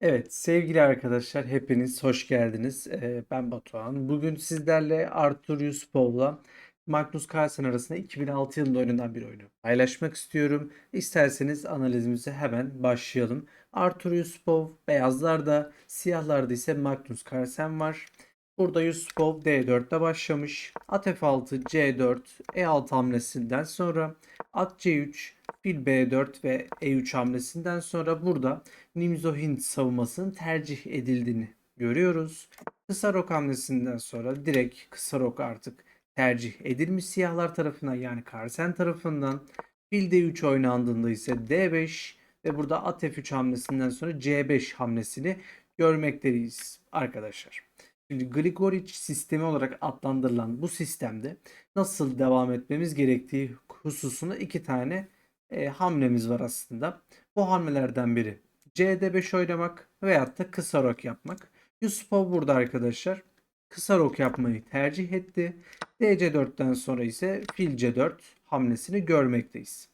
Evet, sevgili arkadaşlar, hepiniz hoş geldiniz. Ee, ben Batuhan. Bugün sizlerle Arthur Yuspov'la Magnus Carlsen arasında 2006 yılında oynanan bir oyunu paylaşmak istiyorum. İsterseniz analizimize hemen başlayalım. Arthur Yuspov beyazlarda, siyahlarda ise Magnus Carlsen var. Burada Yuspov D4'te başlamış. At F6, C4, E6 hamlesinden sonra at C3, fil B4 ve E3 hamlesinden sonra burada Nimzo Hint savunmasının tercih edildiğini görüyoruz. Kısa rok hamlesinden sonra direkt kısa rok artık tercih edilmiş siyahlar tarafından yani Carlsen tarafından. Fil D3 oynandığında ise D5 ve burada at F3 hamlesinden sonra C5 hamlesini görmekteyiz arkadaşlar. Şimdi Grigorich sistemi olarak adlandırılan bu sistemde nasıl devam etmemiz gerektiği hususunda iki tane e, hamlemiz var aslında. Bu hamlelerden biri CD5 oynamak veyahut da kısa rok yapmak. Yusupov burada arkadaşlar kısa rok yapmayı tercih etti. DC4'ten sonra ise fil C4 hamlesini görmekteyiz.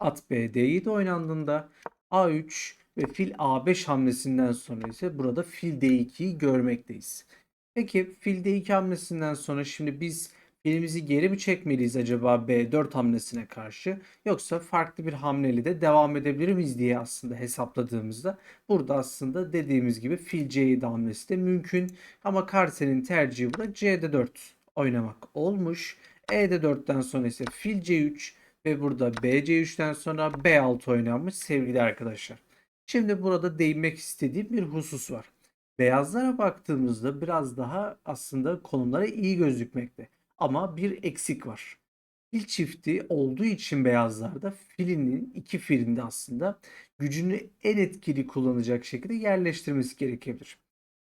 At B D7 oynandığında A3 ve fil A5 hamlesinden sonra ise burada fil D2'yi görmekteyiz. Peki fil D2 hamlesinden sonra şimdi biz filimizi geri mi çekmeliyiz acaba B4 hamlesine karşı yoksa farklı bir hamleli de devam edebilir miyiz diye aslında hesapladığımızda burada aslında dediğimiz gibi fil C7 hamlesi de mümkün ama Carsen'in tercihi burada C'de 4 oynamak olmuş. E'de 4'ten sonra ise fil C3 ve burada BC3'ten sonra B6 oynanmış sevgili arkadaşlar. Şimdi burada değinmek istediğim bir husus var. Beyazlara baktığımızda biraz daha aslında konumlara iyi gözükmekte. Ama bir eksik var. Fil çifti olduğu için beyazlarda filinin iki filinde aslında gücünü en etkili kullanacak şekilde yerleştirmesi gerekebilir.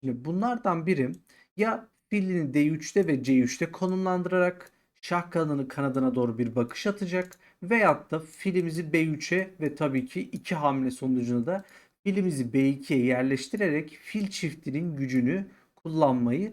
Şimdi bunlardan biri ya filini D3'te ve C3'te konumlandırarak şah kanadını kanadına doğru bir bakış atacak veyahut da filimizi B3'e ve tabii ki iki hamle sonucunda da filimizi B2'ye yerleştirerek fil çiftinin gücünü kullanmayı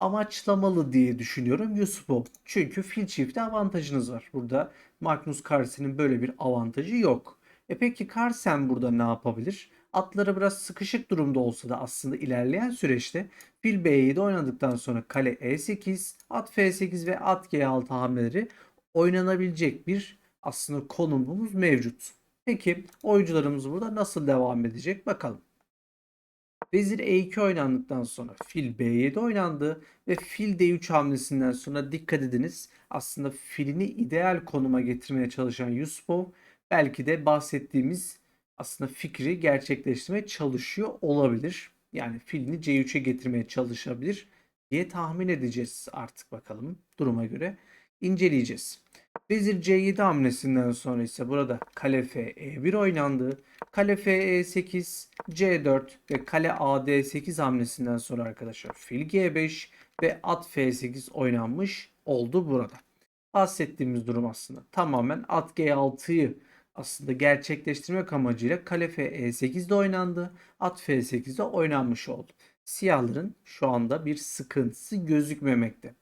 amaçlamalı diye düşünüyorum Yusuf'u. Çünkü fil çifti avantajınız var. Burada Magnus Carlsen'in böyle bir avantajı yok. E peki Carlsen burada ne yapabilir? Atları biraz sıkışık durumda olsa da aslında ilerleyen süreçte fil B7 oynadıktan sonra kale E8, at F8 ve at G6 hamleleri oynanabilecek bir aslında konumumuz mevcut. Peki oyuncularımız burada nasıl devam edecek bakalım. Vezir E2 oynandıktan sonra fil B7 oynandı ve fil D3 hamlesinden sonra dikkat ediniz aslında filini ideal konuma getirmeye çalışan Yusupov belki de bahsettiğimiz aslında fikri gerçekleştirmeye çalışıyor olabilir. Yani filini C3'e getirmeye çalışabilir diye tahmin edeceğiz artık bakalım duruma göre inceleyeceğiz. Vezir C7 hamlesinden sonra ise burada kale F E1 oynandı. Kale F E8, C4 ve kale A D8 hamlesinden sonra arkadaşlar fil G5 ve at F8 oynanmış oldu burada. Bahsettiğimiz durum aslında tamamen at G6'yı aslında gerçekleştirmek amacıyla kale F E8'de oynandı. At F8'de oynanmış oldu. Siyahların şu anda bir sıkıntısı gözükmemekte.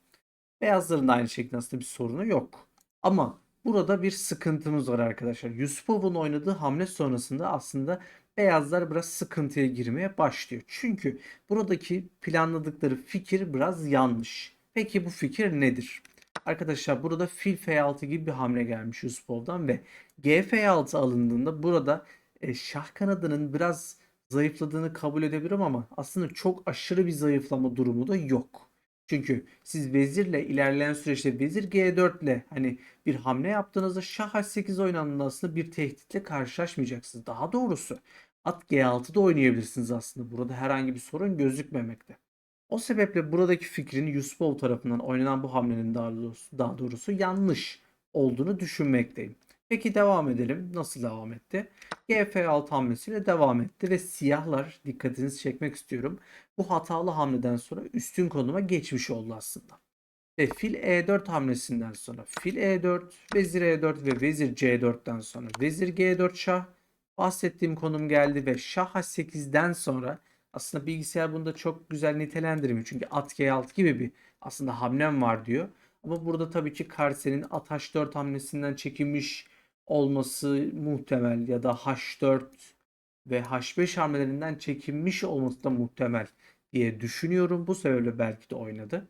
Beyazların da aynı şekilde aslında bir sorunu yok. Ama burada bir sıkıntımız var arkadaşlar. Yusupov'un oynadığı hamle sonrasında aslında beyazlar biraz sıkıntıya girmeye başlıyor. Çünkü buradaki planladıkları fikir biraz yanlış. Peki bu fikir nedir? Arkadaşlar burada fil F6 gibi bir hamle gelmiş Yusupov'dan ve G F6 alındığında burada e, şah kanadının biraz zayıfladığını kabul edebilirim ama aslında çok aşırı bir zayıflama durumu da yok. Çünkü siz vezirle ilerleyen süreçte vezir G4 ile hani bir hamle yaptığınızda şah H8 oynandığında aslında bir tehditle karşılaşmayacaksınız. Daha doğrusu at G6'da oynayabilirsiniz aslında. Burada herhangi bir sorun gözükmemekte. O sebeple buradaki fikrin Yusupov tarafından oynanan bu hamlenin daha doğrusu, daha doğrusu yanlış olduğunu düşünmekteyim. Peki devam edelim. Nasıl devam etti? GF6 hamlesiyle devam etti ve siyahlar dikkatinizi çekmek istiyorum. Bu hatalı hamleden sonra üstün konuma geçmiş oldu aslında. Ve fil E4 hamlesinden sonra fil E4, vezir E4 ve vezir C4'ten sonra vezir G4 şah bahsettiğim konum geldi ve şah H8'den sonra aslında bilgisayar bunu da çok güzel nitelendirmiyor. Çünkü at G6 gibi bir aslında hamlem var diyor. Ama burada tabii ki Carsen'in at H4 hamlesinden çekilmiş olması muhtemel ya da H4 ve H5 hamlelerinden çekinmiş olması da muhtemel diye düşünüyorum. Bu sebeple belki de oynadı.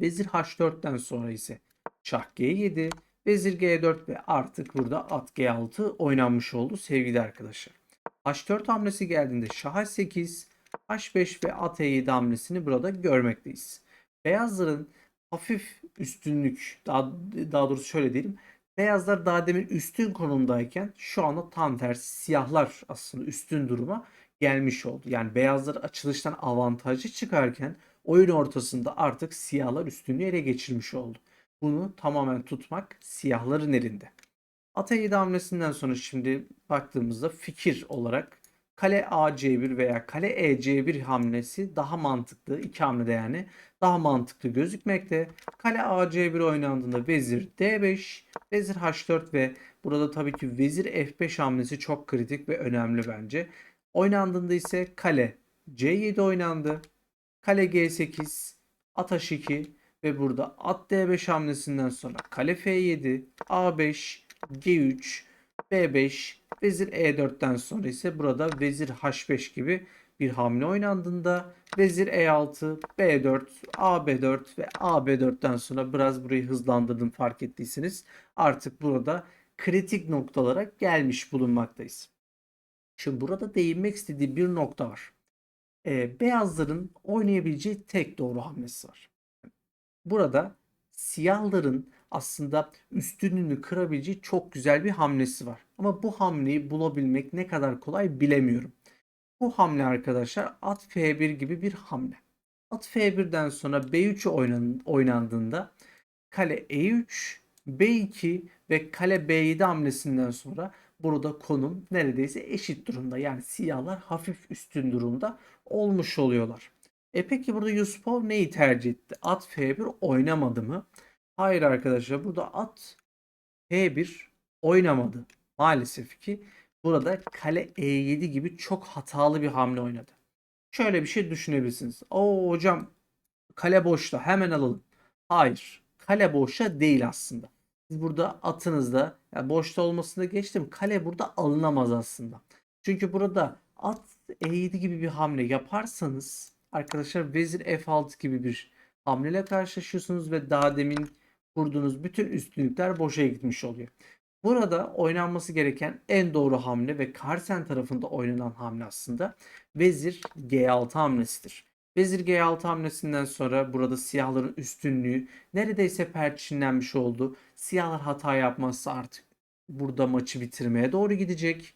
Vezir H4'ten sonra ise Şah G7, Vezir G4 ve artık burada at G6 oynanmış oldu sevgili arkadaşlar. H4 hamlesi geldiğinde Şah H8, H5 ve at E7 hamlesini burada görmekteyiz. Beyazların hafif üstünlük, daha, daha doğrusu şöyle diyelim. Beyazlar daha demin üstün konumdayken şu anda tam tersi siyahlar aslında üstün duruma gelmiş oldu. Yani beyazlar açılıştan avantajlı çıkarken oyun ortasında artık siyahlar üstünlüğü ele geçirmiş oldu. Bunu tamamen tutmak siyahların elinde. Ata 7 hamlesinden sonra şimdi baktığımızda fikir olarak kale AC1 veya kale EC1 hamlesi daha mantıklı. iki hamlede yani daha mantıklı gözükmekte. Kale AC1 oynandığında vezir D5, vezir H4 ve burada tabii ki vezir F5 hamlesi çok kritik ve önemli bence. Oynandığında ise kale C7 oynandı. Kale G8, at H2 ve burada at D5 hamlesinden sonra kale F7, A5, G3, B5, vezir E4'ten sonra ise burada vezir H5 gibi bir hamle oynandığında vezir E6, B4, AB4 ve AB4'ten sonra biraz burayı hızlandırdım fark ettiyseniz. Artık burada kritik noktalara gelmiş bulunmaktayız. Şimdi burada değinmek istediği bir nokta var. Ee, beyazların oynayabileceği tek doğru hamlesi var. Burada siyahların aslında üstünlüğünü kırabileceği çok güzel bir hamlesi var. Ama bu hamleyi bulabilmek ne kadar kolay bilemiyorum. Bu hamle arkadaşlar at F1 gibi bir hamle. At F1'den sonra B3 oynan, oynandığında kale E3, B2 ve kale B7 hamlesinden sonra burada konum neredeyse eşit durumda. Yani siyahlar hafif üstün durumda olmuş oluyorlar. E peki burada Yusupov neyi tercih etti? At F1 oynamadı mı? Hayır arkadaşlar burada at F1 oynamadı. Maalesef ki burada kale E7 gibi çok hatalı bir hamle oynadı. Şöyle bir şey düşünebilirsiniz. O hocam kale boşta hemen alalım. Hayır. Kale boşta değil aslında. Siz burada atınızda yani boşta olmasını geçtim. Kale burada alınamaz aslında. Çünkü burada at E7 gibi bir hamle yaparsanız arkadaşlar vezir F6 gibi bir hamleyle karşılaşıyorsunuz ve daha demin kurduğunuz bütün üstünlükler boşa gitmiş oluyor. Burada oynanması gereken en doğru hamle ve Carlsen tarafında oynanan hamle aslında vezir G6 hamlesidir. Vezir G6 hamlesinden sonra burada siyahların üstünlüğü neredeyse perçinlenmiş oldu. Siyahlar hata yapmazsa artık burada maçı bitirmeye doğru gidecek.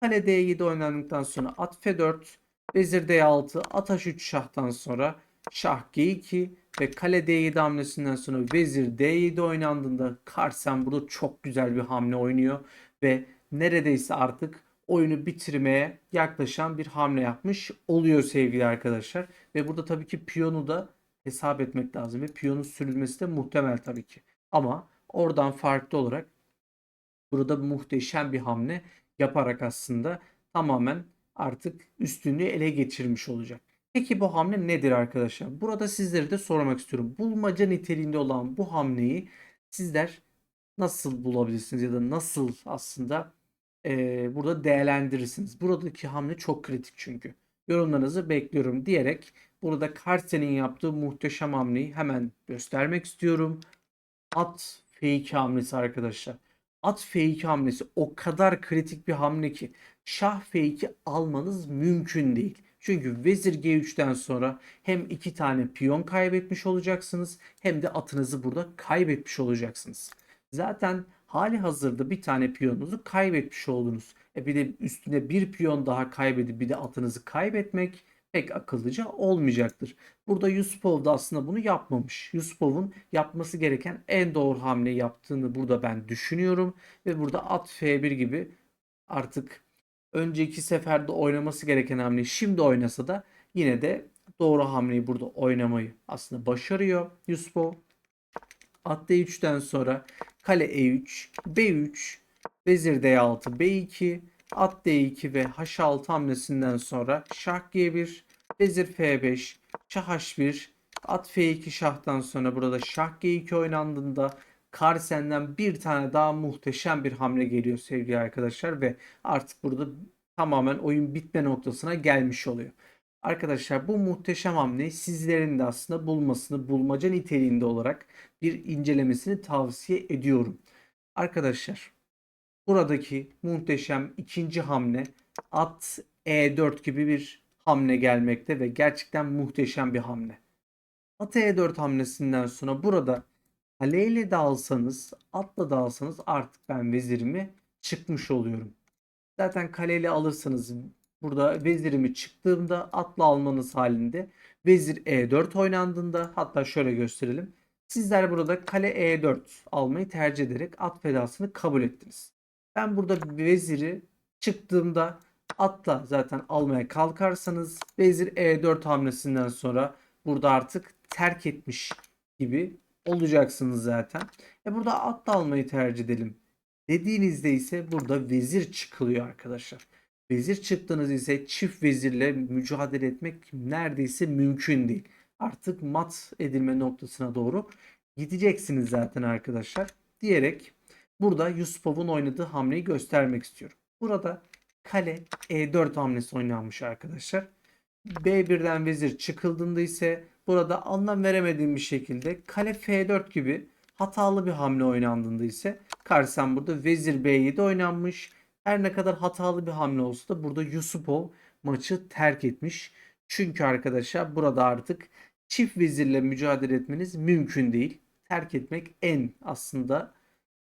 Kale D7 oynandıktan sonra at F4, vezir D6, at H3 şahtan sonra şah G2 ve kale D7 hamlesinden sonra vezir D7 oynandığında Carlsen burada çok güzel bir hamle oynuyor ve neredeyse artık oyunu bitirmeye yaklaşan bir hamle yapmış oluyor sevgili arkadaşlar. Ve burada tabii ki piyonu da hesap etmek lazım ve piyonun sürülmesi de muhtemel tabii ki. Ama oradan farklı olarak burada muhteşem bir hamle yaparak aslında tamamen artık üstünlüğü ele geçirmiş olacak. Peki bu hamle nedir arkadaşlar? Burada sizlere de sormak istiyorum. Bulmaca niteliğinde olan bu hamleyi sizler nasıl bulabilirsiniz ya da nasıl aslında e, burada değerlendirirsiniz? Buradaki hamle çok kritik çünkü. Yorumlarınızı bekliyorum diyerek burada Carlsen'in yaptığı muhteşem hamleyi hemen göstermek istiyorum. At F2 hamlesi arkadaşlar. At F2 hamlesi o kadar kritik bir hamle ki Şah F2 almanız mümkün değil. Çünkü vezir G3'ten sonra hem iki tane piyon kaybetmiş olacaksınız hem de atınızı burada kaybetmiş olacaksınız. Zaten hali hazırda bir tane piyonunuzu kaybetmiş oldunuz. E bir de üstüne bir piyon daha kaybedip bir de atınızı kaybetmek pek akıllıca olmayacaktır. Burada Yusupov da aslında bunu yapmamış. Yusupov'un yapması gereken en doğru hamle yaptığını burada ben düşünüyorum. Ve burada at F1 gibi artık önceki seferde oynaması gereken hamleyi şimdi oynasa da yine de doğru hamleyi burada oynamayı aslında başarıyor Yusupov. At D3'ten sonra kale E3, B3, vezir D6, B2, at D2 ve H6 hamlesinden sonra şah G1, vezir F5, şah H1, at F2 şahtan sonra burada şah G2 oynandığında Carlsen'den bir tane daha muhteşem bir hamle geliyor sevgili arkadaşlar ve artık burada tamamen oyun bitme noktasına gelmiş oluyor. Arkadaşlar bu muhteşem hamleyi sizlerin de aslında bulmasını, bulmaca niteliğinde olarak bir incelemesini tavsiye ediyorum. Arkadaşlar buradaki muhteşem ikinci hamle at E4 gibi bir hamle gelmekte ve gerçekten muhteşem bir hamle. At E4 hamlesinden sonra burada kaleyle de alsanız, atla da alsanız artık ben vezirimi çıkmış oluyorum. Zaten kaleyle alırsanız burada vezirimi çıktığımda atla almanız halinde vezir E4 oynandığında hatta şöyle gösterelim. Sizler burada kale E4 almayı tercih ederek at fedasını kabul ettiniz. Ben burada veziri çıktığımda atla zaten almaya kalkarsanız vezir E4 hamlesinden sonra burada artık terk etmiş gibi olacaksınız zaten. E burada atla almayı tercih edelim. Dediğinizde ise burada vezir çıkılıyor arkadaşlar. Vezir çıktığınız ise çift vezirle mücadele etmek neredeyse mümkün değil. Artık mat edilme noktasına doğru gideceksiniz zaten arkadaşlar. Diyerek burada Yusupov'un oynadığı hamleyi göstermek istiyorum. Burada kale E4 hamlesi oynanmış arkadaşlar. B1'den vezir çıkıldığında ise burada anlam veremediğim bir şekilde kale F4 gibi hatalı bir hamle oynandığında ise karşısam burada vezir B7 oynanmış. Her ne kadar hatalı bir hamle olsa da burada Yusupov maçı terk etmiş. Çünkü arkadaşlar burada artık çift vezirle mücadele etmeniz mümkün değil. Terk etmek en aslında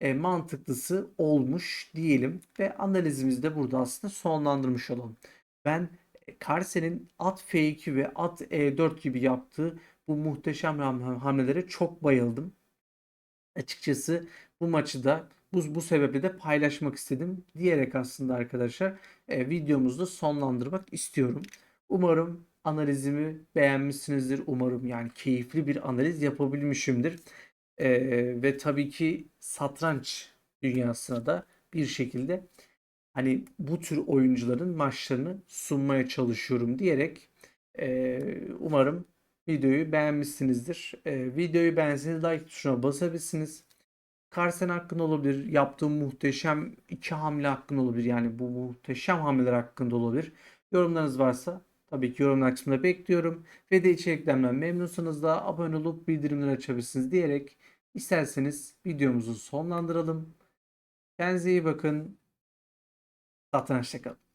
e, mantıklısı olmuş diyelim ve analizimizi de burada aslında sonlandırmış olalım. Ben Karsen'in at F2 ve at E4 gibi yaptığı bu muhteşem ham- hamlelere çok bayıldım. Açıkçası bu maçı da bu, bu sebeple de paylaşmak istedim diyerek aslında arkadaşlar e, videomuzu sonlandırmak istiyorum. Umarım analizimi beğenmişsinizdir. Umarım yani keyifli bir analiz yapabilmişimdir. E, ve tabii ki satranç dünyasına da bir şekilde hani bu tür oyuncuların maçlarını sunmaya çalışıyorum diyerek e, umarım videoyu beğenmişsinizdir. E, videoyu beğenseniz like tuşuna basabilirsiniz. Carsen hakkında olabilir. Yaptığım muhteşem iki hamle hakkında olabilir. Yani bu muhteşem hamleler hakkında olabilir. Yorumlarınız varsa tabii ki yorumlar kısmında bekliyorum. Ve de içeriklerimden memnunsanız da abone olup bildirimleri açabilirsiniz diyerek isterseniz videomuzu sonlandıralım. Kendinize iyi bakın. Satrançta kalın.